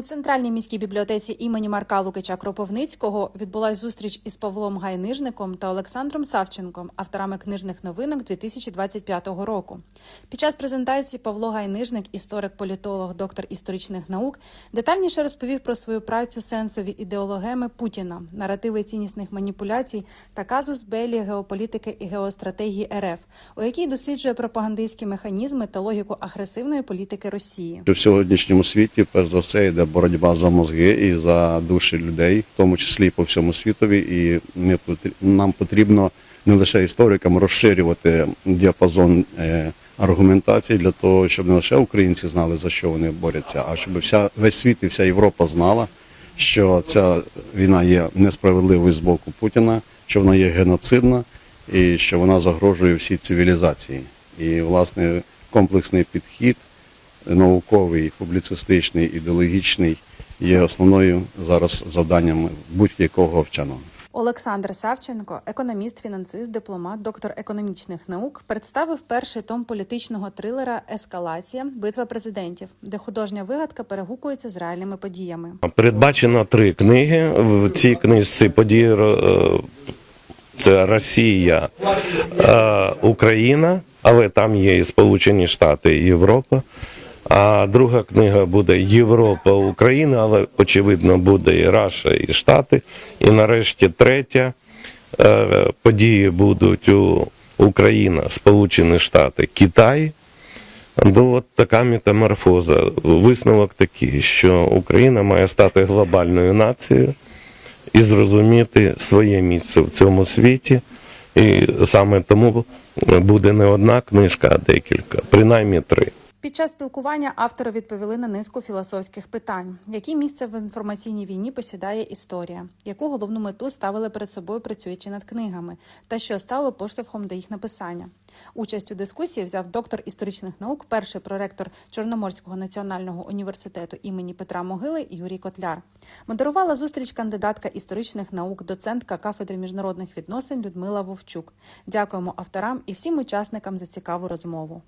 У центральній міській бібліотеці імені Марка Лукича Кропивницького відбулась зустріч із Павлом Гайнижником та Олександром Савченком, авторами книжних новинок 2025 року. Під час презентації Павло Гайнижник, історик-політолог, доктор історичних наук, детальніше розповів про свою працю сенсові ідеологеми Путіна, наративи ціннісних маніпуляцій та казус белі геополітики і геостратегії РФ, у якій досліджує пропагандистські механізми та логіку агресивної політики Росії. В сьогоднішньому світі, перш за все, йде боротьба за мозги і за душі людей, в тому числі по всьому світові. І ми нам потрібно не лише історикам розширювати діапазон е, аргументації для того, щоб не лише українці знали за що вони борються, а щоб вся весь світ і вся Європа знала, що ця війна є несправедливою з боку Путіна, що вона є геноцидна і що вона загрожує всій цивілізації. І власне комплексний підхід науковий, публіцистичний, ідеологічний є основною зараз завданням будь-якого вченого. Олександр Савченко, економіст, фінансист, дипломат, доктор економічних наук, представив перший том політичного трилера Ескалація битва президентів, де художня вигадка перегукується з реальними подіями. Передбачено три книги. В цій книжці події е, це Росія, е, Україна, але там є і Сполучені Штати і Європа. А друга книга буде Європа, Україна, але очевидно буде і Раша, і Штати. І нарешті третя е, події будуть у Україна, Сполучені Штати, Китай. Ну, от така метаморфоза. Висновок такий, що Україна має стати глобальною нацією і зрозуміти своє місце в цьому світі. І саме тому буде не одна книжка, а декілька, принаймні три. Під час спілкування автори відповіли на низку філософських питань: які місце в інформаційній війні посідає історія, яку головну мету ставили перед собою працюючи над книгами, та що стало поштовхом до їх написання. Участь у дискусії взяв доктор історичних наук, перший проректор Чорноморського національного університету імені Петра Могили Юрій Котляр. Модерувала зустріч кандидатка історичних наук, доцентка кафедри міжнародних відносин Людмила Вовчук. Дякуємо авторам і всім учасникам за цікаву розмову.